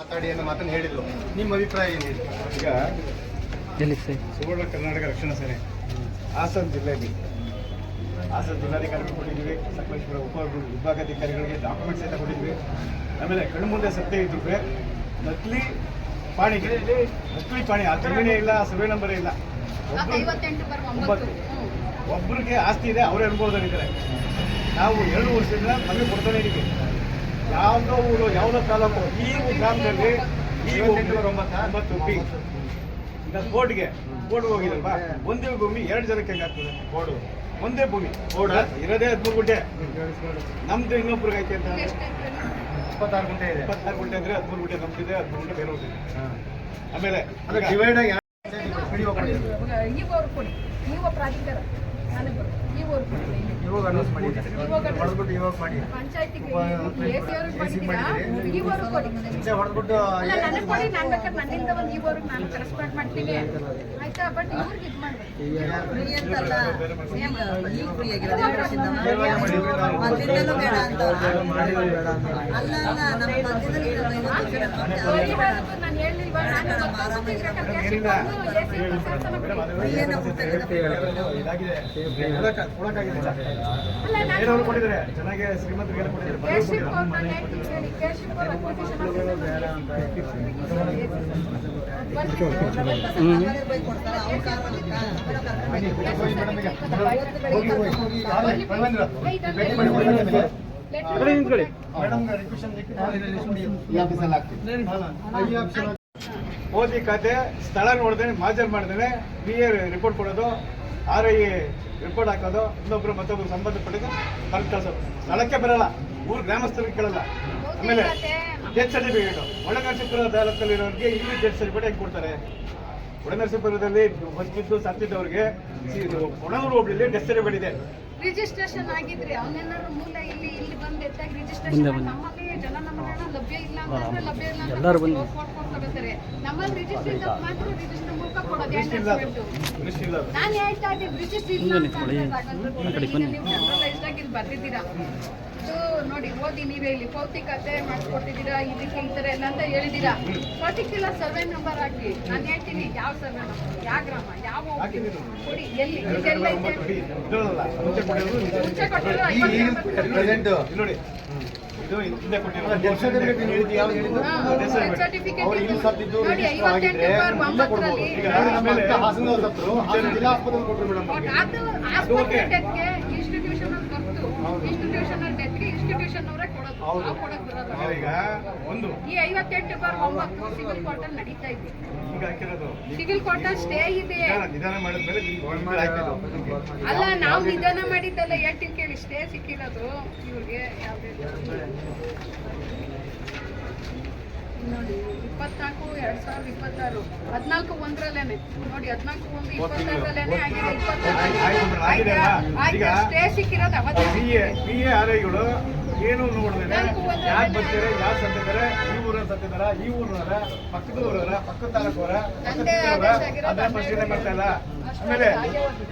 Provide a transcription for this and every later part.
ಮಾತಾಡಿ ಅನ್ನೋ ಮಾತನ್ನು ಹೇಳಿದ್ರು. ನಿಮ್ಮ ಅಭಿಪ್ರಾಯ ಏನಿದೆ ಈಗ ಎಲ್ಲಿ ಸರ್? ಸುವರ್ಣ ಕರ್ನಾಟಕ ರಕ್ಷಣಾ ಸೇನೆ. ಹಾಸನ ಜಿಲ್ಲೆಯಲ್ಲಿ. ಹಾಸನ ಜಿಲ್ಲಾಧಿಕಾರಿಗಳು ಕೊಟ್ಟಿದ್ದೀವಿ. ಸಕಲೇಶ್ವರ ಉಪ ವಿಭಾಗಾಧಿಕಾರಿಗಳಿಗೆ ಡಾಕ್ಯುಮೆಂಟ್ಸ್ ಎಲ್ಲ ಕೊಟ್ಟಿದ್ವಿ ಆಮೇಲೆ ಕಣ್ಮುಂದೆ ಸತ್ಯ ಇದ್ದರೆ ನಕಲಿ ಪಾಣಿ ನಕಲಿ ಪಾಣಿ ಆ ಇಲ್ಲ ಸರ್ವೆ ನಂಬರ್ ಇಲ್ಲ. ಒಬ್ಬರಿಗೆ ಆಸ್ತಿ ಇದೆ ಅವರೇ ಅನುಭವದಲ್ಲಿದ್ದಾರೆ. ನಾವು ಎರಡು ವರ್ಷದಿಂದ ನಮಗೆ ಕೊಡ್ತಾನೆ ಇದ್ದೀವಿ ಯಾವುದೋ ಊರು ಯಾವುದೋ ತಾಲೂಕು ಈ ಗ್ರಾಮದಲ್ಲಿ ಈ ಒಂಬತ್ತಾ? ಬಿ ಈಗ ಕೋರ್ಟ್ಗೆ ಕೋರ್ಟ್ ಹೋಗಿದಲ್ವಾ? ಒಂದೇ ಭೂಮಿ ಎರಡು ಜನಕ್ಕೆ ಹೆಂಗಾಗ್ತದೆ ಕೋಡು ಒಂದೇ ಭೂಮಿ. ಕೋಡ ಇರೋದೇ ಹದಿಮೂರು ಗುಂಟೆ. ನಮ್ದು ಇನ್ನೊಬ್ರಿಗೆ ಐತೆ ಅಂತ? ಇಪ್ಪತ್ತಾರು ಗಂಟೆ ಇದೆ. ಇಪ್ಪತ್ತಾರು ಗುಂಟೆ ಅಂದ್ರೆ ಹದಿಮೂರು ಗುಂಟೆ ನಮ್ದಿದೆ ಹದಿಮೂರು ಗುಂಟೆ ಬೇರೆ ಆಮೇಲೆ ಅಲ್ಲ ಡಿವೈಡ್ ಆಗಿ ವಿಡಿಯೋ ಕೊಟ್ಟಿದ್ರು ಈಗ ಅವ್ರು ಕೊಡಿ. ನೀವು ಪ್ರಾಧಿಕಾರ. ಇವಾಗ ಅನೌನ್ಸ್ announce ಹೊಡೆದ್ಬಿಟ್ಟು ಇವಾಗ ಮಾಡಿ. ಮುಂಚೆ ಹೊಡೆದ್ಬಿಟ್ಟು. ಅಲ್ಲ ಅಲ್ಲ ನಮ್ಮ ಮಧ್ಯದಲ್ಲಿ ಚೆನ್ನಾಗಿ ಕೊಟ್ಟಿದ್ದಾರೆ ಮೇಡಮ್ ಆಫೀಸಲ್ಲಿ ಆಗ್ತದೆ ಆಫೀಸಲ್ಲಿ ಖಾತೆ ಸ್ಥಳ ನೋಡ್ದೇನೆ ಮಾಜರ್ ಮಾಡ್ದೇನೆ ಬಿ ಎ ರಿಪೋರ್ಟ್ ಕೊಡೋದು, ಆರ್ ಐ ರಿಪೋರ್ಟ್ ಹಾಕೋದು, ಇನ್ನೊಬ್ರು ಮತ್ತೊಬ್ರು ಸಂಬಂಧಪಟ್ಟಿದ್ದು ಬರೆದು ಕಳಿಸೋದು ಸ್ಥಳಕ್ಕೆ ಬರಲ್ಲ, ಊರು ಗ್ರಾಮಸ್ಥರಿಗೆ ಕೇಳಲ್ಲ. ಆಮೇಲೆ ಡೆತ್ ಸರ್ಟಿಫಿಕೇಟ್ ಒಳನರಸೀಪುರ ತಾಲೂಕಲ್ಲಿರೋರಿಗೆ ಇಲ್ಲಿ ಡೆತ್ ಸರ್ಟಿಫಿಕೇಟ್ ಹೆಂಗೆ ಕೊಡ್ತಾರೆ? ಒಳನರಸೀಪುರದಲ್ಲಿ ಬದುಕಿದ್ದು ಸತ್ತಿದ್ದವ್ರಿಗೆ ಒಣಗೂರು ಹೋಬಳಿಲಿ ಡೆತ್ ಸರ್ಟಿಫಿಕೇಟ್ ಇದೆ. ರಿಜಿಸ್ಟ್ರೇಷನ್ ಆಗಿದ್ರೆ ಅವನೇನಾದ್ರು ಮೂಲ ಇಲ್ಲಿ ಇಲ್ಲಿ ಬಂದು ಎತ್ತಾಗಿ ರಿಜಿಸ್ಟ್ರೇಷನ್ ನಮ್ಮಲ್ಲಿ ಜನನಮರಣ ಲಭ್ಯ ಇಲ್ಲ ಅಂತಂದ್ರೆ ಲಭ್ಯ ಇಲ್ಲ ಅಂತ. ಫೋಟೋ ತಗೋತಾರೆ ನಮ್ಮಲ್ಲಿ ರಿಜಿಸ್ಟ್ರೇಷನ್ ಇದ್ದಾಗ ಮಾತ್ರ ರಿಜಿಸ್ಟರ್ ಮೂಲಕ ಕೊಡೋದು ಅದು. ನಾನು ಹೇಳ್ತಾ ಇದ್ದೀನಿ ರಿಜಿಸ್ಟ್ರಿ ಇಲ್ಲ ಅಂತ ನೀವು ಜನರಲೈಸ್ಡ್ ಆಗಿ ಇಲ್ಲಿ ಬರ್ದಿದ್ದೀರಾ? ಇದು ನೋಡಿ ಓದಿ ನೀವೇ ಇಲ್ಲಿ ಭೌತಿಕತೆ ಮಾಡಿಸ್ಕೊಟ್ಟಿದ್ದೀರಾ ಇದಕ್ಕೆ ಈ ಥರ ಎಲ್ಲ ಅಂತ ಹೇಳಿದ್ದೀರಾ ಪರ್ಟಿಕ್ಯುಲರ್ ಸರ್ವೆ ನಂಬರ್ ಹಾಕಿ ನಾನು ಹೇಳ್ತೀನಿ ಯಾವ ಸರ್ವೆ ನಂಬರ್ ಯಾವ ಗ್ರಾಮ ಯಾವ. ಕೊಡಿ ಎಲ್ಲಿ ಮುಂಚೆ ಕೊಟ್ಟಿರೋ ನೋಡಿ ಸರ್ಟಿಫಿಕೇಟ್ ಡೆತ್ಗೆ ಅವರೇ ಕೊಡೋದು. ಹೌದು. ನಾವು ಕೊಡೋದು ಬರೋದು. ಒಂದು. ಈ ಐವತ್ತೆಂಟು ಬಾರ್ ಒಂಬತ್ತು ಸಿವಿಲ್ ಕೋರ್ಟಲ್ಲಿ ನಡೀತಾ ಇದೆ. ಸಿವಿಲ್ ಕೋರ್ಟಲ್ಲಿ ಸ್ಟೇ ಇದೆ. ಅಲ್ಲ ನಾವು ನಿಧಾನ ಮಾಡಿದ್ದಲ್ಲ ಹೇಳ್ತೀನಿ ಕೇಳಿ. ಸ್ಟೇ ಸಿಕ್ಕಿರೋದು ಇವ್ರಿಗೆ ಯಾವುದೇ ನೋಡಿ ಇಪ್ಪತ್ನಾಲ್ಕು ಎರಡ್ ಸಾವಿರದ ಇಪ್ಪತ್ತಾರು. ಹದಿನಾಲ್ಕು ಒಂದರಲ್ಲೇನೆ. ನೋಡಿ ಹದಿನಾಲ್ಕು ಒಂದು ಇಪ್ಪತ್ತಾರರಲ್ಲೇನೆ ಆಗಿದೆ ಇಪ್ಪತ್ತಾರು. ಸ್ಟೇ ಸಿಕ್ಕಿರೋದು ಅವತ್ತೇ. ಬಿ ಎ ಆರ್ ಐಗಳು ಏನು ನೋಡಿದ್ರೆ ಯಾಕೆ ಬರ್ತಾರೆ? ಯಾರು ಸತ್ತಿದ್ದಾರೆ? ಈ ಊರ ಸತ್ತಿದಾರ ಈ ಊರವರ? ಪಕ್ಕದ ಊರವರ ಪಕ್ಕದ ತಾಲೂಕವರ ಅದನ್ನ ಪರಿಶೀಲನೆ ಮಾಡ್ತಾ ಇಲ್ಲ. ಆಮೇಲೆ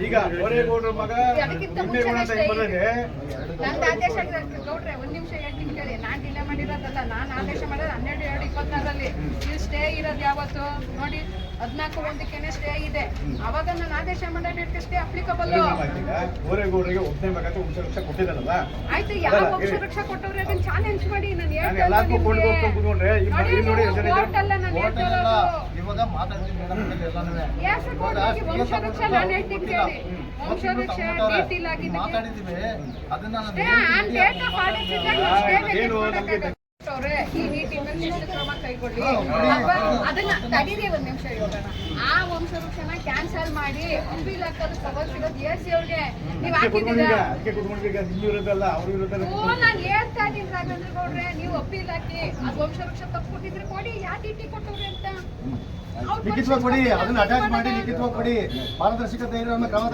ಈಗ ಗೋರೇಗೌಡರ ಮಗ ಅಂತ ಬಂದ್ರೆ ನಂದು ಆದೇಶ ಆಗಿರೋದು ಗೌಡ್ರೆ ಒಂದ್ ನಿಮಿಷ ಹೇಳ್ತೀನಿ ಕೇಳಿ ನಾನ್ ಡಿಲೇ ಮಾಡಿರೋದಲ್ಲ ನಾನು ಆದೇಶ ಮಾಡೋದು ಹನ್ನೆರಡು ಎರಡು ಇಪ್ಪತ್ತಾರರಲ್ಲಿ ನೀವು ಸ್ಟೇ ಇರೋದು ಯಾವತ್ತು? ನೋಡಿ ಹದಿನಾಲ್ಕು ಒಂದಕ್ಕೇನೆ ಸ್ಟೇ ಇದೆ. ಅವಾಗ ನಾನು ಆದೇಶ ಮಾಡೋದಕ್ಕೆ ಸ್ಟೇ ಅಪ್ಲಿಕಬಲ್ ಗೋರೇಗೌಡರಿಗೆ ಒಬ್ಬನೇ ಕೊಟ್ಟಿದ್ದಾರಲ್ಲ? ಆಯ್ತು ಯಾವ ವಂಶ ರಕ್ಷಾ ಕೊಟ್ಟವ್ರೆ? ಅದನ್ನ ಚಾಲೆಂಜ್ ಮಾಡಿ ನಾನು ಎಲ್ಲಾರ್ಗೂ ಕೊಂಡು ಕೂತ್ಕೊಂಡ್ರೆ ಇವಾಗ ಮಾತಾಡ್ತೀನಿ ಮೇಡಮ್ ಎಲ್ಲಾನು. ಯಾಕೆ ಕೋರ್ಟ್ಗೆ ವಂಶ ನಾನು ಹೇಳ್ತೀನಿ ಕೇಳಿ. ವಂಶವೃಕ್ಷ ಡೀಟೇಲ್ ಮಾತಾಡಿದ್ದೀವಿ. ಅದನ್ನ ನಾನು stay on date of order ಏನು ನಮ್ಗೆ ಈ ನೀತಿಯಿಂದ ಶಿಸ್ತು ಅಲ್ವಾ? ಅದನ್ನ ತಡೀರಿ ಒಂದ್ ನಿಮಿಷ ಹೋಗೋಣ ಆ ವಂಶವೃಕ್ಷನ ಕ್ಯಾನ್ಸಲ್ ಮಾಡಿ ಅಪೀಲ್ ಹಾಕೋದು ಸಿಗೋದು ಎಸಿ ಅವ್ರಿಗೆ. ನೀವ್ ಹಾಕಿದ್ದೀರಾ? ಓ ನಾನ್ ಹೇಳ್ತಾ ಇದೀನಿ ರಾಜೇಂದ್ರ ಗೌಡ್ರೆ ನೀವು ಅಪ್ಪೀಲ್ ಹಾಕಿ ಅದು ವಂಶವೃಕ್ಷ ತಪ್ಪು ಕೊಟ್ಟಿದ್ರೆ ಕೊಡಿ ಯಾಕೆ ಟಿ ಕೊಟ್ಟವ್ರೆ ಅಂತ. ಲಿಖಿತ್ವ ಕೊಡಿ ಅದನ್ನ ಅಟ್ಯಾಚ್ ಮಾಡಿ ಲಿಖಿತ್ವ ಕೊಡಿ. ಪಾರದರ್ಶಕತೆ ಇರೋ ಕ್ರಮ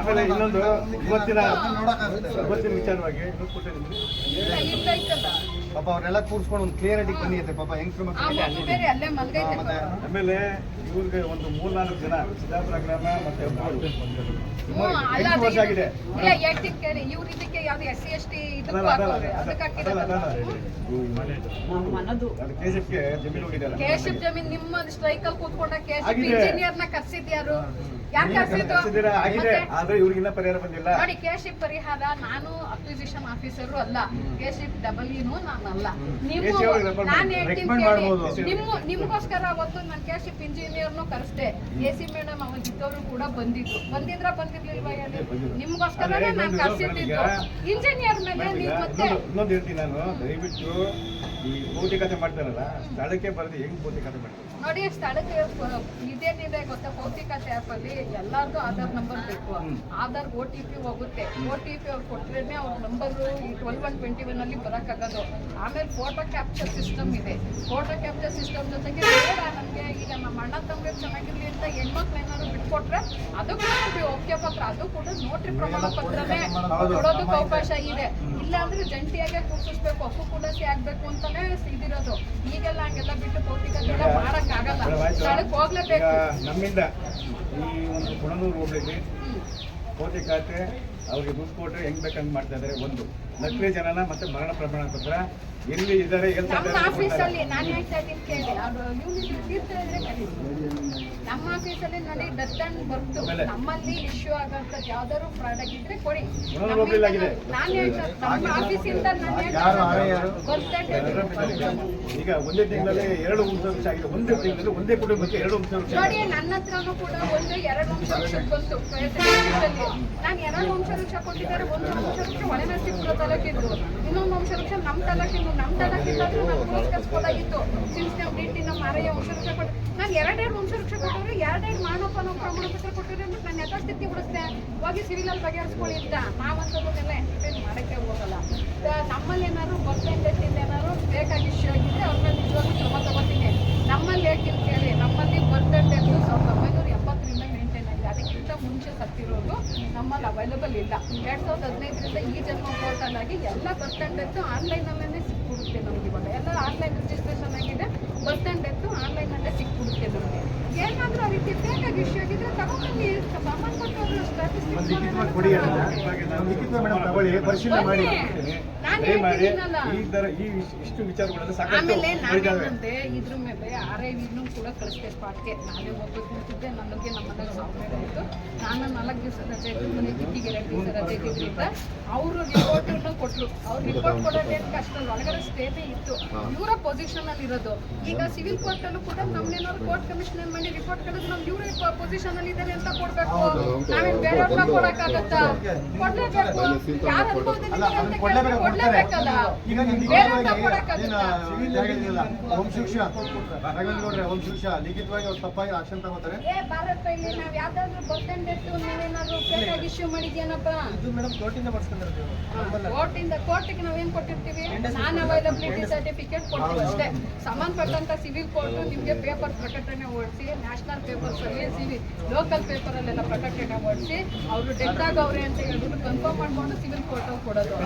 ಆಮೇಲೆ ಇನ್ನೊಂದು ಇವತ್ತಿನ ನೋಡಕ್ಕಾಗುತ್ತೆ. ಇವತ್ತಿನ ವಿಚಾರವಾಗಿ ಪಾಪ ಅವ್ರೆಲ್ಲ ಕೂರ್ಸ್ಕೊಂಡು ಒಂದು ಕ್ಲಿಯರಿಟಿ ಬನ್ನಿ ಅಂತೆ ಪಾಪ ಹೆಂಗ್ ಆಮೇಲೆ ಇವ್ರಿಗೆ ಒಂದು ಮೂರ್ನಾಲ್ಕು ಜನ ಸಿದ್ದಾಪುರ ಗ್ರಾಮ ಮತ್ತೆ ಅಲ್ಲ ಎಂಟು ವರ್ಷ ಆಗಿದೆ. ಜಮೀನು ಜಮೀನ್ ನಿಮ್ಮ ಸ್ಟ್ರೈಕ್ ಅಲ್ಲಿ ಕೂತ್ಕೊಂಡ. ಇಂಜಿನಿಯರ್ನ ಕರ್ಸಿದ್ ಯಾರು ಯಾರು ಆಗಿದೆ? ಆದ್ರೆ ಇವ್ರಿಗಿನ್ನ ಪರಿಹಾರ ಬಂದಿಲ್ಲ. ನೋಡಿ ಕೇಶಿಪ್ ಪರಿಹಾರ ನಾನು ಅಕ್ವಿಸಿಷನ್ ಆಫೀಸರು ಅಲ್ಲ. ಕೇಶಿಪ್ ಡಬಲ್ ಇನು ನಾನಲ್ಲ ನೀವು ನಾನು. ಹೇಳ್ತೀನಿ ನಿಮ್ಗೋಸ್ಕರ ಅವತ್ತು ನಾನು ಕೇಶಿಪ್ ಇಂಜಿನಿಯರ್ನು ಕರೆಸ್ದೆ. ಎ ಸಿ ಮೇಡಮ್ ಅವ್ರು ಇದ್ದವರು ಕೂಡ ಬಂದಿದ್ರು. ಬಂದಿದ್ರ ಬಂದಿರ್ಲಿಲ್ವಾ ಹೇಳಿ. ನಿಮ್ಗೋಸ್ಕರ ನಾನು ಕರ್ಸಿದ್ದು. ಇಂಜಿನಿಯರ್ ಮೇಲೆ ನೀವು ಮತ್ತೆ. ನಾನು. ದಯವಿಟ್ಟು ಈ ಭೌತಿಕತೆ ಮಾಡ್ತಾರಲ್ಲ ಸ್ಥಳಕ್ಕೆ ಬರೆದು ಹೆಂಗ್ ಭೌತಿಕತೆ ಮಾಡ್ತಾರೆ? ನೋಡಿ ಸ್ಥಳಕ್ಕೆ ಇದೇನಿದೆ ಗೊತ್ತಾ ಭೌತಿಕತೆ ಆ್ಯಪ್ ಅಲ್ಲಿ ಎಲ್ಲಾರ್ದು ಆಧಾರ್ ನಂಬರ್ ಬೇಕು. ಆಧಾರ್ ಓ ಟಿ ಪಿ ಹೋಗುತ್ತೆ. ಓ ಟಿ ಪಿ ಅವ್ರು ಕೊಟ್ರೇನೆ ಅವ್ರ ನಂಬರ್ ಈ ಟ್ವೆಲ್ ಒನ್ ಟ್ವೆಂಟಿ ಒನ್ ಅಲ್ಲಿ ಬರೋಕ್ಕಾಗೋದು. ಆಮೇಲೆ ಫೋಟೋ ಕ್ಯಾಪ್ಚರ್ ಸಿಸ್ಟಮ್ ಇದೆ. ಫೋಟೋ ಕ್ಯಾಪ್ಚರ್ ಸಿಸ್ಟಮ್ ಜೊತೆಗೆ ಬೇಡ ನಮಗೆ. ಈಗ ನಮ್ಮ ಅಣ್ಣ ತಮ್ಮ ಚೆನ್ನಾಗಿರ್ಲಿ ಅಂತ ಹೆಣ್ಮಕ್ಳು ಏನಾದ್ರು ಬಿಟ್ಕೊಟ್ರೆ ಅದು ಕೂಡ ಓಕೆ ಪತ್ರ. ಅದು ಕೂಡ ನೋಟ್ರಿ ಪ್ರಮಾಣ ಪತ್ರನೇ. ಕೊಡೋದಕ್ಕೆ ಅವಕಾಶ ಇದೆ. ಇಲ್ಲ ಅಂದ್ರೆ ಜಂಟಿಯಾಗೆ ಕೂರಿಸ್ಬೇಕು ಅಪ್ಪು ಕೂಡ ಆಗ್ಬೇಕು ಅಂತಾನೆ ಇದಿರೋದು. ಈಗೆಲ್ಲ ಹಂಗೆಲ್ಲ ಬಿಟ್ಟು ಭೌತಿಕತೆ ಮಾಡಕ್ ಆಗಲ್ಲ. ಸ್ಥಳಕ್ಕೆ ಹೋಗ್ಲೇಬೇಕು. ನಮ್ಮಿಂದ ಈ ಒಂದು ಗುಣನೂರು ಹೋಗ್ಲಿಕ್ಕೆ ಅವ್ರಿಗೆ ದುಡ್ಡು ಕೊಟ್ಟರೆ ಹೆಂಗ್ ಬೇಕಂಗ್ ಮಾಡ್ತಾ ಇದಾರೆ ಒಂದು. ನಕಲಿ ಜನನ ಮತ್ತೆ ಮರಣ ಪ್ರಮಾಣ ಪತ್ರ. ಎಲ್ಲಿ ಇದ್ದಾರೆ ಎಲ್ಲಿ ನಮ್ಮ ಆಫೀಸಲ್ಲಿ. ನಾನು ಹೇಳ್ತಾ ಇದ್ದೀನಿ ಕೇಳಿ. ಇದ್ರೆ ನಮ್ಮ ಆಫೀಸಲ್ಲಿ ನೋಡಿ ಬರ್ತು? ನಮ್ಮಲ್ಲಿ ಇಶ್ಯೂ ಯಾವ್ದಾದ್ರು ಪ್ರಾಡಕ್ಟ್ ಇದ್ರೆ ಕೊಡಿ. ನಾನು ಹೇಳ್ತಾ ನಮ್ಮ ಆಫೀಸಿಂದ ನಾನು ಈಗ ಒಂದೇ ತಿಂಗಳಲ್ಲಿ ಎರಡು ವಂಶ ವೃಕ್ಷ ಆಗಿದೆ. ಒಂದೇ ತಿಂಗಳಲ್ಲಿ ಒಂದೇ ಕುಟುಂಬಕ್ಕೆ ಎರಡು ವಂಶ ನೋಡಿ ಆಗಿದೆ. ನನ್ನ ಹತ್ರನೂ ಕೂಡ ಒಂದು ಎರಡು ವಂಶ ವೃಕ್ಷ ಬಂತು. ನಾನು ಎರಡು ವಂಶ ವೃಕ್ಷ ಕೊಟ್ಟಿದ್ದಾರೆ ಒಂದು ವಂಶ ಒಳಗೆ ತಾಲೂಕಿದ್ದು ಇನ್ನೊಂದು ವಂಶ ವೃಕ್ಷ ನಮ್ಮ ತಾಲೂಕಿದ್ರು ನಮ್ಮ ತಾಲೂಕಿದ್ದಾದ್ರೂ ನಾನು ಪುರಸ್ಕರಿಸ್ಬೋದಾಗಿತ್ತು ಸಿನ್ಸ್ ನಾವು ಬಿಟ್ಟಿ ನಮ್ಮ ಮಾರಯ್ಯ ವಂಶವೃಕ್ಷ ಕೊಟ್ಟು ನಾನು ಎರಡೆರಡು ವಂಶ ವೃಕ್ಷ ಕೊಟ್ಟವ್ರೆ, ಎರಡೆರಡು ನಾವು ಪ್ರಮಾಣ ಪತ್ರ ಕೊಟ್ಟಿದ್ರೆ ಅಂದ್ರೆ ನಾನು ಯಥಾಸ್ಥಿತಿ ಬಿಡುತ್ತೆ ಹೋಗಿ ಸಿವಿಲ್ ಅಲ್ಲಿ ಬಗೆಹರಿಸ್ಕೊಳ್ಳಿ ಅಂತ. ನಾವಂತದನ್ನೆಲ್ಲ ಎಂಟರ್ಟೈನ್ ಮಾಡೋಕ್ಕೆ ಹೋಗಲ್ಲ. ನಮ್ಮಲ್ಲಿ ಏನಾದ್ರು ಬರ್ತೆಂಡ್ ಏನಾದ್ರು ಬೇಕಾಗಿ ಇಶ್ಯೂ ಆಗಿದೆ ಅವ್ರ ಮೇಲೆ ನಿಜವಾಗ್ಲೂ ಕ್ರಮ ತಗೋತೀನಿ ನಮ್ಮಲ್ಲಿ ಹೇಳ್ತೀನಿ ಕೇಳಿ ನಮ್ಮಲ್ಲಿ ಬರ್ತೆಂಡ್ ಎತ್ತು ಸಾವಿರದ ಒಂಬೈನೂರ ಎಂಬತ್ತರಿಂದ ಮೇಂಟೈನ್ ಆಗಿದೆ ಅದಕ್ಕಿಂತ ಮುಂಚೆ ಸತ್ತಿರೋದು ನಮ್ಮಲ್ಲಿ ಅವೈಲಬಲ್ ಇಲ್ಲ. ಎರಡ್ ಸಾವಿರದ ಹದಿನೈದರಿಂದ ಈ ಜನ್ಮ ಪೋರ್ಟಲ್ ಆಗಿ ಎಲ್ಲ ಬರ್ತೆಂಡ್ ಆನ್ಲೈನ್ ಆನ್ಲೈನಲ್ಲೇ ಸಿಕ್ಬಿಡುತ್ತೆ ನಮ್ಗೆ ಇವಾಗ. ಎಲ್ಲ ಆನ್ಲೈನ್ ರಿಜಿಸ್ಟ್ರೇಷನ್ ಆಗಿದೆ. ಬಸ್ ಎತ್ತು ಆನ್ಲೈನಲ್ಲೇ ಸಿಕ್ಬಿಡುತ್ತೆ ನಮಗೆ ಏನಾದರೂ ಆ ರೀತಿ ಬೇಕಾಗಿ ಇಶ್ಯೂ ಆಗಿದ್ರೆ ತಗೊಂಡ್ಬನ್ನಿ ಸಂಬಂಧಪಟ್ಟವರು ಒಂದು ಲಿಖಿತವಾಗಿ ಕೊಡಿ ಅಣ್ಣ ಒಂದು ಲಿಖಿತವಾಗಿ ಮೇಡಮ್ ತಗೊಳ್ಳಿ ಪರಿಶೀಲನೆ ಮಾಡಿ ಈ ತರ ಈ ಇಷ್ಟು ವಿಚಾರಗಳನ್ನು ಸಾಕಷ್ಟು ಇದ್ರ ಮೇಲೆ ಆರ್ ಐ ವಿನು ಕೂಡ ಕಳಿಸ್ದೆ ಸ್ಪಾಟ್ಗೆ ನಾನೇ ಹೋಗ್ಬೇಕು ನಿಂತಿದ್ದೆ ನನಗೆ ನಮ್ಮ ಮನೇಲಿ ಸಾವಿರ ಆಯಿತು ನಾನು ನಾಲ್ಕು ದಿವಸ ರಜೆ ಇದ್ದು ಮನೆ ಕಿಟ್ಟಿಗೆ ಎರಡು ದಿವಸ ರಜೆ ಇದ್ದಿದ್ದರಿಂದ ಅವರು ರಿಪೋರ್ಟನ್ನು ಕೊಟ್ಟರು ಅವ್ರು ರಿಪೋರ್ಟ್ ಕೊಡೋದೇನು ಕಷ್ಟ ಒಳಗಡೆ ಸ್ಟೇನೇ ಇತ್ತು. ಇವರ ಪೊಸಿಷನಲ್ಲಿ ಇರೋದು ಈಗ ಸಿವಿಲ್ ಕೋರ್ಟಲ್ಲೂ ಕೂಡ ನಮ್ಮನ್ನೇನಾದ್ರು ಕೋರ್ಟ್ ಕಮಿಷನರ್ ಮಾಡಿ ರಿಪೋರ್ಟ್ ಕಳೆದು ನಮ್ ಇವರೇ ಪೊಸಿಷನ್ ಅಲ್ಲಿ ಇದ್ದಾರೆ ಅಂತ ಕೊಡ್ಬೇಕು. ನಾವೇನ್ ಬೇರೆಯವ್ರನ್ನ ಕೊಡಕ್ಕಾಗತ್ತಾ? ಕೊಡ್ಲೇಬೇಕು. ಯಾರ ಅನುಭವದಲ್ಲಿ ಕೊಡ್ಲೇಬೇಕಲ್ಲ? ಈಗ ನೀವು ಬೇರೆಯವ್ರನ್ನ ಲಿಖಿತವಾಗಿ ಏನು ಕೊಡಕ್ಕಾಗತ್ತಾ ಜಾಗಗಳಿಲ್ಲ ವಂಶವೃಕ್ಷ ರಾಘವೇಂದ್ರ ಗೌಡ್ರೆ ವಂಶವೃಕ್ಷ ಲಿಖಿತವಾಗಿ ಅವ್ರು ತಪ್ಪಾಗಿ ಆಕ್ಷನ್ ತಗೋತಾರೆ. ಏ ಭಾರತ ಇಲ್ಲಿ ನಾವ್ ಯಾವ್ದಾದ್ರು ನೀವೇನಾದ್ರು ಇಶ್ಯೂ ಮಾಡಿದ್ಯಾನಪ್ಪ? ಇದು ಮೇಡಮ್ ಕೋರ್ಟಿಂದ ಬರ್ಸ್ಕೊಂಡಿರ್ತೀವಿ ಕೋರ್ಟಿಂದ ಕೋರ್ಟಿಗೆ ನಾವೇನ್ ಕೊಟ್ಟಿರ್ತೀವಿ? ನಾನ್ ಅವೈಲಬಿಲಿಟಿ ಸರ್ಟಿಫಿಕೇಟ್ ಕೊಡ್ತೀವಿ ಅಷ್ಟೇ. ಸಂಬಂಧಪಟ್ಟಂತ ಸಿವಿಲ್ ಕೋರ್ಟ್ ನಿಮ್ಗೆ ಪೇಪರ್ ಪ್ರಕಟಣೆ ಓಡಿಸಿ ನ್ಯಾಷನಲ್ ಪೇಪರ್ಸ್ ಅಲ್ಲಿ ಸಿವಿಲ್ ಲೋಕಲ್ ಪೇಪರ್ ಅಲ್ಲೆಲ್ಲ ಪ್ರಕಟಣೆ ಹೊಡಿಸಿ ಅವರು ಡೆತ್ ಆಗವ್ರೆ ಅಂತ ಹೇಳ್ಬಿಟ್ಟು ಕನ್ಫರ್ಮ್ ಮಾಡ್ಕೊಂಡು ಸಿವಿಲ್ ಕೋರ್ಟ್ ಕೊಡೋದು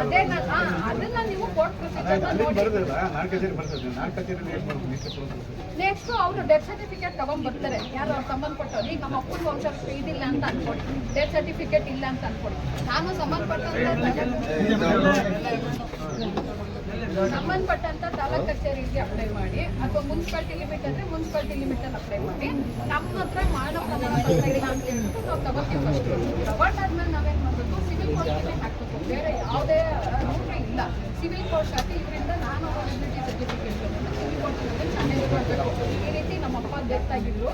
ಅದೇ ನಾನ್- ಅದನ್ನ ನೀವು ಕೋರ್ಟ್ ಪ್ರೊಸೀಜರ್ ನೆಕ್ಸ್ಟ್ ಅವರು ಡೆತ್ ಸರ್ಟಿಫಿಕೇಟ್ ತಗೊಂಡ್ ಬರ್ತಾರೆ ಯಾರು ಅವ್ರು ಸಂಬಂಧಪಟ್ಟವ್ರು ಈಗ ನಮ್ಮ ಅಪ್ಪನ ವಂಶ ಇದಿಲ್ಲ ಅಂತ ಅನ್ಕೊಡಿ ಡೆತ್ ಸರ್ಟಿಫಿಕೇಟ್ ಇಲ್ಲ ಅಂತ ಅನ್ಕೊಡಿ ನಾನು ಸಂಬಂಧಪಟ್ಟಂತ ಸಂಬಂಧಪಟ್ಟಂತ ಕಚೇರಿಗೆ ಅಪ್ಲೈ ಮಾಡಿ, ಅಥವಾ ಮುನ್ಸಿಪಾಲಿಟಿ ಲಿಮಿಟ್ ಅಂದ್ರೆ ಮುನ್ಸಿಪಾಲಿಟಿ ಲಿಮಿಟ್ ಅಲ್ಲಿ ಅಪ್ಲೈ ಮಾಡಿ, ನಮ್ಮ ಹತ್ರ ಮಾನವ ಪ್ರಮಾಣ ಪತ್ರ ಇಲ್ಲ ಅಂತ ಹೇಳ್ಬಿಟ್ಟು ನಾವು ತಗೋತೀವಿ ಫಸ್ಟ್ ನಾವೇನ್ ಮಾಡ್ಬೇಕು? ಸಿವಿಲ್ ಕೋರ್ಟ್ಗೆ ಹಾಕ್ಬೇಕು. ಬೇರೆ ಯಾವುದೇ ರೂಟ್ ಇಲ್ಲ. ಸಿವಿಲ್ ಕೋರ್ಟ್ ಹಾಕಿ ಇದರಿಂದ ನಾನು ಅವೈಲಬಿಲಿಟಿ ಸರ್ಟಿಫಿಕೇಟ್ ಸಿವಿಲ್ ಕೋರ್ಟ್ನಲ್ಲಿ ಮಾಡಬೇಕು ಈ ರೀತಿ ನಮ್ಮ ಅಪ್ಪ ಡೆತ್ ಆಗಿದ್ರು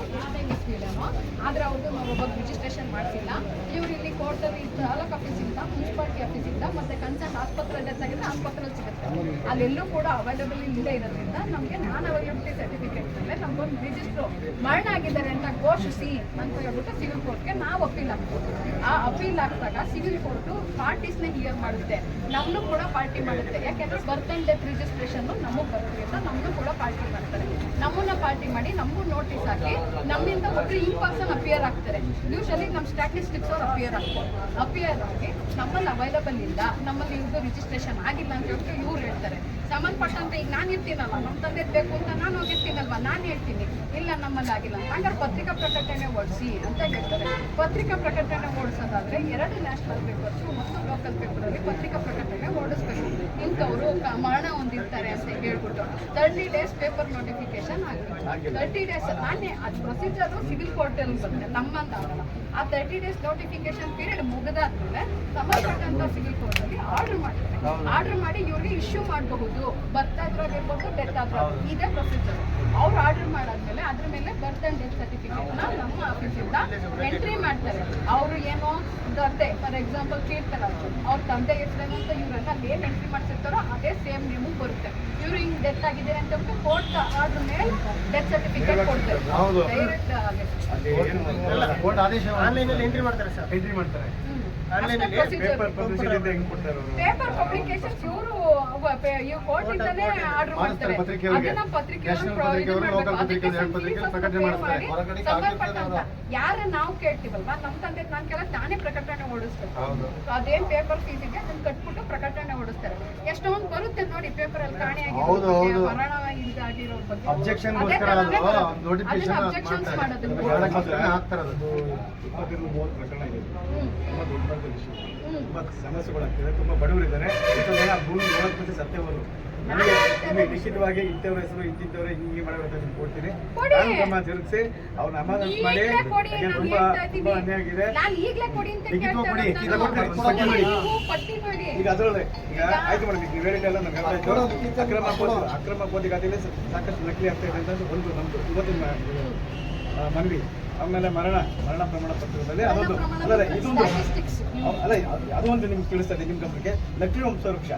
ಇಸ್ವಿಲೇನೋ ಆದ್ರೆ ಅವ್ರದ್ದು ನಾವು ಒಬ್ಬ ರಿಜಿಸ್ಟ್ರೇಷನ್ ಮಾಡಿಸಿಲ್ಲ. ಇವ್ರು ಇಲ್ಲಿ ಕೋರ್ಟಲ್ಲಿ ತಾಲೂಕ್ ಆಫೀಸಿಂದ ಮುನ್ಸಿಪಾಲಿಟಿ ಆಫೀಸಿಂದ ಮತ್ತೆ ಆಸ್ಪತ್ರೆ ಡೆತ್ ಆಗಿದ್ರೆ ಆಸ್ಪತ್ರೆಯಲ್ಲಿ ಸಿಗುತ್ತೆ. ಅಲ್ಲೆಲ್ಲೂ ಕೂಡ ಅವೈಲಬಲ್ ಇಲ್ಲದೆ ಇರೋದ್ರಿಂದ ನಮಗೆ ನಾನ್ ಅವೈಲಬಿಲಿಟಿ ಸರ್ಟಿಫಿಕೇಟ್ ಮೇಲೆ ನಮ್ಗೊಂದು ರಿಜಿಸ್ಟ್ರು ಮರಣ ಆಗಿದ್ದಾರೆ ಅಂತ ಘೋಷಿಸಿ ಅಂತ ಹೇಳ್ಬಿಟ್ಟು ಸಿವಿಲ್ ಕೋರ್ಟ್ಗೆ ನಾವು ಅಪೀಲ್ ಹಾಕ್ಬೋದು ಆ ಅಪೀಲ್ ಹಾಕಿದಾಗ ಸಿವಿಲ್ ಕೋರ್ಟು ಪಾರ್ಟೀಸ್ನ ಹಿಯರ್ ಮಾಡುತ್ತೆ. ನಮ್ಮನ್ನು ಕೂಡ ಪಾರ್ಟಿ ಮಾಡುತ್ತೆ. ಯಾಕೆಂದ್ರೆ ಬರ್ತ್ ಆ್ಯಂಡ್ ಡೆತ್ ರಿಜಿಸ್ಟ್ರೇಷನ್ ನಮಗೆ ಬರೋದ್ರಿಂದ ನಮ್ಮನ್ನು ಕೂಡ ಪಾರ್ಟಿ ಮಾಡ್ತಾರೆ. ನಮ್ಮನ್ನ ಪಾರ್ಟಿ ಮಾಡಿ ನಮಗೂ ನೋಟಿಸ್ ಹಾಕಿ ನಮ್ಮಿಂದ ಒಬ್ರು ಇನ್ ಪರ್ಸನ್ ಅಪಿಯರ್ ಆಗ್ತಾರೆ. ಯೂಶಲಿ ನಮ್ಮ ಸ್ಟ್ಯಾಟಿಸ್ಟಿಕ್ಸ್ ಅವ್ರು ಅಪಿಯರ್ ಆಗ್ತಾರೆ ಅಪಿಯರ್ ಆಗಿ ನಮ್ಮಲ್ಲಿ ಅವೈಲಬಲ್ ಇಲ್ಲ, ನಮ್ಮಲ್ಲಿ ಇವ್ರದ್ದು ರಿಜಿಸ್ಟ್ರೇಷನ್ ಆಗಿಲ್ಲ ಅಂತ ಹೇಳ್ಬಿಟ್ಟು ಇವ್ರು ಹೇಳ್ತಾರೆ. ಸಂಬಂಧಪಟ್ಟಂತೆ ಈಗ ನಾನು ಇರ್ತೀನಲ್ಲ ನಮ್ಮ ತಂದೆ ಬೇಕು ಅಂತ ನಾನು ಹೋಗಿರ್ತೀನಲ್ವ? ನಾನು ಹೇಳ್ತೀನಿ. ಇಲ್ಲ, ನಮ್ಮಲ್ಲಿ ಆಗಿಲ್ಲ ಹಂಗಾರೆ ಪತ್ರಿಕಾ ಪ್ರಕಟಣೆ ಓಡಿಸಿ ಅಂತ ಹೇಳ್ತಾರೆ. ಪತ್ರಿಕಾ ಪ್ರಕಟಣೆ ಓಡಿಸೋದಾದ್ರೆ ಎರಡು ನ್ಯಾಷನಲ್ ಪೇಪರ್ಸು ಮತ್ತು ಲೋಕಲ್ ಪೇಪರಲ್ಲಿ ಪತ್ರಿಕಾ ಪ್ರಕಟಣೆ ಓಡಿಸ್ಬೇಕು. ಇಂಥವರು ಮರಣ ಹೊಂದಿರ್ತಾರೆ ಅಂತ ಹೇಳ್ಬಿಟ್ಟು. ತರ್ಟಿ ಡೇಸ್ ಪೇಪರ್ ನೋಟಿಫಿಕೇಶನ್ ಆಗಬೇಕು. ತರ್ಟಿ ಡೇಸ್ ನಾನೇ ಅದು ಪ್ರೊಸೀಜರ್ ಸಿವಿಲ್ ಕೋರ್ಟಲ್ಲಿ ಬರುತ್ತೆ ನಮ್ಮಂತ ಆಗಲ್ಲ. ಆ ತರ್ಟಿ ಡೇಸ್ ನೋಟಿಫಿಕೇಶನ್ ಪೀರಿಯಡ್ ಮುಗಿದಾದ್ಮೇಲೆ ಸಂಬಂಧಪಟ್ಟಂತ ಸಿವಿಲ್ ಕೋರ್ಟಲ್ಲಿ ಆರ್ಡರ್ ಮಾಡ್ತಾರೆ ಆರ್ಡರ್ ಮಾಡಿ ಇವ್ರಿಗೆ ಇಶ್ಯೂ ಮಾಡಬಹುದು. ಬರ್ತಾ ಇದ್ರಾಗಿರ್ಬೋದು ಡೆತ್ ಆದ್ರೂ ಇದೇ ಪ್ರೊಸೀಜರ್ ಅವ್ರು ಆರ್ಡರ್ ಮಾಡಾದ್ಮೇಲೆ ಅದ್ರ ಮೇಲೆ ಬರ್ತ್ ಅಂಡ್ ಡೆತ್ ಸರ್ಟಿಫಿಕೇಟ್ನ ನಮ್ಮ ಆಫೀಸಿಂದ ಎಂಟ್ರಿ ಮಾಡ್ತಾರೆ. ಅವರು ಏನೋ ತಂದೆ ಫಾರ್ ಎಕ್ಸಾಂಪಲ್ ಕೀರ್ತನ ಅವ್ರ. ತಂದೆ ಹೆಸರೇನು ಅಂತ ಇವರೆಲ್ಲ ಏನು ಎಂಟ್ರಿ ಮಾಡ್ಸಿರ್ತಾರೋ ಅದೇ ಸೇಮ್ ನೇಮು ಬರುತ್ತೆ. ಇವ್ರು ಹಿಂಗ್ ಡೆತ್ ಆಗಿದೆ ಅಂತ ಕೋರ್ಟ್ ಆರ್ಡರ್ ಮೇಲೆ ಡೆತ್ ಸರ್ಟಿಫಿಕೇಟ್ ಕೊಡ್ತಾರೆ. ಹೌದು. ಡೈರೆಕ್ಟ್ ಆಗಿ. ಆನ್ಲೈನಲ್ಲಿ ಎಂಟ್ರಿ ಮಾಡ್ತಾರೆ ಸರ್ ಎಂಟ್ರಿ ಮಾಡ್ತಾರೆ. ಪೇಪರ್ ಪಬ್ಲಿಕೇಶನ್ ಇವರು ಕೋರ್ಟ್ ಇಂದಾನೆ ಆರ್ಡರ್ ಮಾಡ್ತಾರೆ. ಅದನ್ನ ಪತ್ರಿಕೆಗಳು ಯಾರ ನಾವು ಕೇಳ್ತೀವಲ್ವಾ? ನಮ್ಮ ತಂದೆ ನಾನು ಕೆಲ ತಾನೇ ಪ್ರಕಟಣೆ ಓಡಿಸ್ಬೇಕು. ಹೌದು. ಅದೇನ್ ಪೇಪರ್ ಫೀಸ್ ಇದೆ ಅದನ್ನ ಕಟ್ಬಿಟ್ಟು ಪ್ರಕಟಣೆ ಓಡಿಸ್ತಾರೆ. ಎಷ್ಟೊಂದು ಬರುತ್ತೆ ನೋಡಿ ಪೇಪರ್ ಅಲ್ಲಿ ಕಾಣೆ ಹೌದು, ಹೌದು. ಮರಣ ಇದಾಗಿರೋ ಬಗ್ಗೆ. ತುಂಬ ದೊಡ್ಡದಾದ ವಿಷಯ ತುಂಬ ಸಮಸ್ಯೆಗಳಾಗ್ತಿದೆ. ತುಂಬಾ ಬಡವರಿದ್ದಾರೆ. ಜನ ಭೂಮಿ ನೋಡೋಕ್ಕೆ ಸತ್ಯವರು ನನಗೆ ನಿಮಗೆ ಲಿಖಿತವಾಗಿ ಇಂಥವ್ರ ಹೆಸರು ಇದ್ದಿದ್ದವರೇ ಹಿಂಗೆ ಮಾಡಬೇಕಂತ ನಿಮ್ಗೆ ಕೊಡ್ತೀನಿ. ಕೊಡಿ. ನಾನು ನಮ್ಮ ಜರುಗಿಸಿ ಅವ್ರನ್ನ ಅಮಾನತ್ ಮಾಡಿ ನನಗೆ ತುಂಬ ತುಂಬಾ ಹೇಳ್ತಾ ಇದ್ದೀನಿ. ತುಂಬಾ ಅನ್ಯಾಯ ಆಗಿದೆ. ನಾನು ಈಗ್ಲೇ ಕೊಡಿ ಅಂತ ಲಿಖಿತವಾಗಿ ಕೊಡಿ, ಕೇಳ್ತಾ ಈಗ ಅದರೊಳಗೆ ಪಟ್ಟಿ ಮಾಡಿ. ನೀವು ಈಗ ಅದರಲ್ಲೇ ಈಗ ಆಯ್ತು ಮೇಡಮ್ ಈಗ ನೀವು ಹೇಳಿದ್ದೆಲ್ಲ ನಮ್ಗೆ ಅರ್ಥ ಆಯ್ತು ಅಕ್ರಮ. ಕೋತಿ ಅಕ್ರಮ ಕೋತಿಗಾತಿಯಲ್ಲಿ ಸಾಕಷ್ಟು ನಕಲಿ ಆಗ್ತಾ ಇದೆ ಅಂತ ಒಂದು ನಮ್ದು ಇವತ್ತಿನ ಮನವಿ. ಆಮೇಲೆ ಮರಣ ಮರಣ ಪ್ರಮಾಣ ಪತ್ರದಲ್ಲಿ ಅದೊಂದು ಅಲ್ಲ ಇದೊಂದು. ಅಲ್ಲ ಅದು- ಅದು ಒಂದು ನಿಮ್ಗೆ ತಿಳಿಸ್ತದೆ ನಿಮ್ಮ ಗಮನಕ್ಕೆ ವಂಶ ವಂಶವೃಕ್ಷ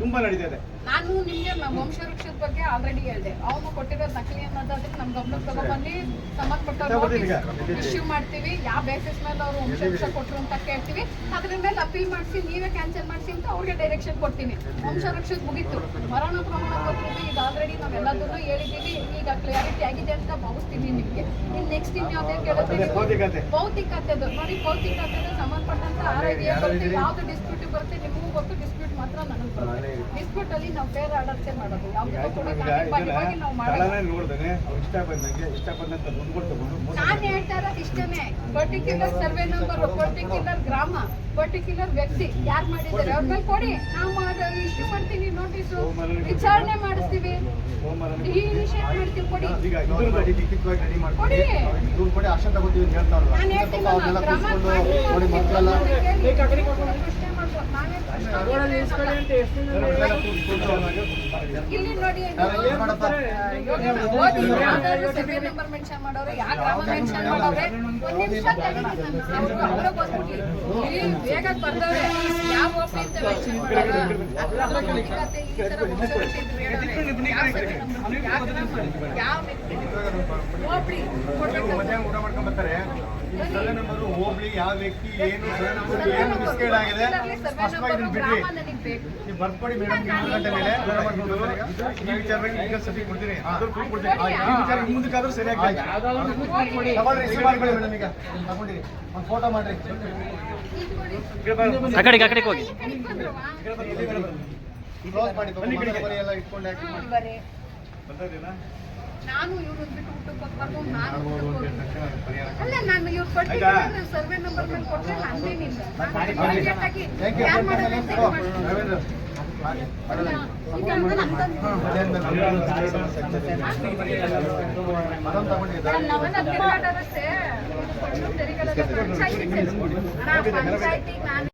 ತುಂಬಾ ನಡೀತಿದೆ. ಇದೆ ನಾನು ನಿಮ್ಗೆ ವಂಶವೃಕ್ಷದ ಬಗ್ಗೆ ಆಲ್ರೆಡಿ ಹೇಳಿದೆ. ಅವನು ಕೊಟ್ಟಿರೋ ನಕಲಿ ಅನ್ನೋದಾದ್ರೆ ನಮ್ ಗಮನಕ್ಕೆ ತಗೊಂಡ್ಬಂದು ಸಂಬಂಧಪಟ್ಟ ತಗೊಳ್ತೀನಿ ಇಶ್ಯೂ ಮಾಡ್ತೀವಿ. ಯಾವ ಬೇಸಿಸ್ ಮೇಲೆ ಅವ್ರು ವಂಶವೃಕ್ಷ ಕೊಟ್ರು ಅಂತ ಕೇಳ್ತೀವಿ. ಅದ್ರ ಮೇಲೆ ಅಪೀಲ್ ಮಾಡಿಸಿ ನೀವೇ ಕ್ಯಾನ್ಸಲ್ ಮಾಡಿಸಿ ಅಂತ ಅವ್ರಿಗೆ ಡೈರೆಕ್ಷನ್ ಕೊಡ್ತೀನಿ. ವಂಶವೃಕ್ಷದ ಮುಗೀತು. ಮರಣ ಪ್ರಮಾಣ ಪತ್ರದ ಈಗ ಆಲ್ರೆಡಿ ನಾವೆಲ್ಲದನ್ನು ಹೇಳಿದ್ದೀವಿ. ಈಗ ಕ್ಲಾರಿಟಿ ಆಗಿದೆ ಅಂತ ಭಾವಿಸ್ತೀನಿ ನಿಮ್ಗೆ. ಇನ್ನು ನೆಕ್ಸ್ಟ್ ಇನ್ಯಾವುದೇ ಕೇಳಿದ್ರೆ ಭೌತಿಕತೆ. ಭೌತಿಕತೆದು. ನೋಡಿ ಭೌತಿಕತೆಗೆ ಸಂಬಂಧಪಟ್ಟಂತ ಆರ್ ಐ ಯಾವ್ದು ಡಿಸ್ಪ್ಯೂಟ್ ಬರುತ್ತೆ ನಿಮಗೂ ಗೊತ್ತು ಡಿಸ್ಪ್ಯೂಟ್ ಮಾತ್ರ ನನಗೆ ಬರುತ್ತೆ ಡಿಸ್ಪ್ಯೂಟ್ ಅಲ್ಲಿ ನಾವು ಫೇರ್ ಆರ್ಡರ್ಸೇ ಮಾಡೋದು. ನಾವು ಅವ್ರು ಇಷ್ಟ ಬಂದಂಗೆ ಇಷ್ಟ ಬಂದಂತ ಮುಂದ್ಕೊಂಡು ತಗೊಂಡು ಮೋಸ ನಾನು ಮಾಡಿದ್ದಾರೆ. ಹೇಳ್ತಾ ಇರೋದು ಇಷ್ಟನೇ. ಪರ್ಟಿಕ್ಯುಲರ್ ಸರ್ವೆ ನಂಬರ್ ಪರ್ಟಿಕ್ಯುಲರ್ ಗ್ರಾಮ ಪರ್ಟಿಕ್ಯುಲರ್ ವ್ಯಕ್ತಿ ಯಾರು ಮಾಡಿದ್ದಾರೆ? ಅವ್ರ ಮೇಲೆ ಕೊಡಿ. ನಾವು ಇಶ್ಯೂ ಮಾಡ್ತೀವಿ ನೋಟಿಸು ವಿಚಾರಣೆ ಮಾಡಿಸ್ತೀವಿ. ಇನಿಷಿಯೇಟ್ ಮಾಡ್ತೀವಿ ಕೊಡಿ. ಈಗ ಇದ್ರ ಇದ್ರ ಬಗ್ಗೆ ಲಿಖಿತವಾಗಿ ರೆಡಿ ಮಾಡ್ಕೊಡಿ ಕೊಡಿ. ಇವ್ರು ಕೊಡಿ ಆಕ್ಷನ್ ತಗೋತೀವಿ ಅಂತ ಹೇಳ್ತಾರಲ್ಲ. ನಾನು ಹೇಳ್ತೀನಿ ಪಾಪ ಅವ್ರನ್ನೆಲ್ಲ ಗ್ರಾಮ ನೋಡಿ ಮಕ್ಕಳೆಲ್ಲ. ಇಲ್ಲಿ ನೋಡಿ ಸರ್ವೆ ನಂಬರ್ ಮೆನ್ಷನ್ ಯಾವ ಗ್ರಾಮ ಮೆನ್ಷನ್ ನಿಮಿಷ ಯಾವ ಯಾವ ಯಾವ ಗ್ರಾಮ, ಯಾವ ವ್ಯಕ್ತಿ ಹೋಗ್ಬಿಡಿ ಕೊಡ್ಬೇಕು ಮಧ್ಯಾಹ್ನ ಊಟ ಮಾಡ್ಕೊಂಡ್ ಬರ್ತಾರೆ ಈ ನಂಬರು ಹೋಗ್ಲಿ ಯಾವ ವ್ಯಕ್ತಿ ಏನು ಏನು ಮಿಸ್ಗೈಡ್ ಆಗಿದೆ ಸ್ಪಷ್ಟವಾಗಿ ಇದನ್ನ ಬಿಡ್ರಿ. ನೀವು ಬರ್ಕೊಡಿ ಮೇಡಮ್ ಮೂರು ಗಂಟೆ ಮೇಲೆ ಈ ವಿಚಾರವಾಗಿ ಈಗ ಸತಿ ಕೊಡ್ತೀನಿ. ಅದ್ರ ಈ ವಿಚಾರ ಮುಂದಕ್ಕಾದ್ರೂ ಸರಿಯಾಗಿ ರಿಸೀವ್ ಮಾಡ್ಕೊಳ್ಳಿ ಮೇಡಮ್ ಈಗ. ತಗೊಂಡಿರಿ. ಒಂದು ಫೋಟೋ ಮಾಡ್ರಿ. ಈಗ ಬಾ- ಆ ಕಡೆಗೆ ಆ ಕಡೆಗೆ ಹೋಗಿ. ಕ್ಲೋಸ್ ಮಾಡಿ ಎಲ್ಲ ಇಟ್ಕೊಂಡು ಯಾಕೆ ಬರ್ತಾ? ನಾನು ಇವ್ರು ಬಿಟ್ಟು ನಾನು ಅಲ್ಲ ನಾನು ಇವ್ರು ಪರ್ಟಿಕ್ಯುಲರ್ ಸರ್ವೆ ನಂಬರ್ ಮೇಲೆ ಕೊಟ್ಟರೆ ನಂದೇನಿಲ್ಲ ನಾನು immediate ಥ್ಯಾಂಕ್ ಯು ಮಾಡೋದು ಅಂತ ಇದು ಮಾಡ್ತೀನಿ. ರವೀಂದ್ರ. ಮಾಡಿ. ಅಲ್ಲ, ಈಗ ಅಂದ್ರೆ ನನ್ ತಂದೆ. ಮಧ್ಯಾಹ್ನದ ಅದೊಂದು ತಗೊಂಡಿದ್ದೆ ನಮ್ಮನ್ನ ತಿರ್ಗಾಡೋರಷ್ಟೇ, ಇದು. ನಾನು